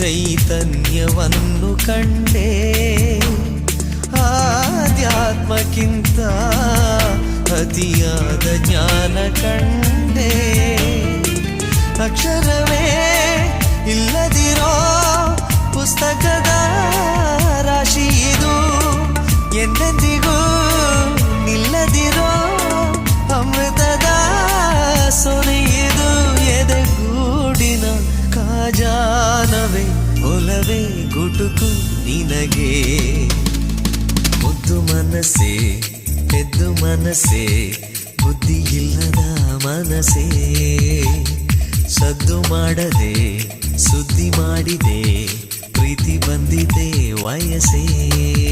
ಚೈತನ್ಯವನ್ನು ಕಂಡೆ. ಆಧ್ಯಾತ್ಮಕ್ಕಿಂತ ಅತಿಯಾದ ಜ್ಞಾನ ಕಂಡೆ. ಅಕ್ಷರವೇ ಇಲ್ಲದಿರೋ ಪುಸ್ತಕದ ರಾಶಿ ಇದು. ಎಂದೆಂದಿಗೂ ಇಲ್ಲದಿರೋ ಅಮೃತದ ಸೊನೆಯಿದು ಎದೆಗೂಡಿನ ಕಾಜಾನವೇ ಒಲವೇ ಗುಟುಕು ನಿನಗೆ. ಮುದ್ದು ಮನಸ್ಸೇ ಎದ್ದು ಮನಸ್ಸೇ ಬುದ್ಧಿ ಇಲ್ಲದ ಮನಸ್ಸೇ. ಸದ್ದು ಮಾಡದೆ, ಸುದ್ದಿ ಮಾಡಿದೆ, ಪ್ರೀತಿ ಬಂದಿದೆ ವಯಸ್ಸೇ.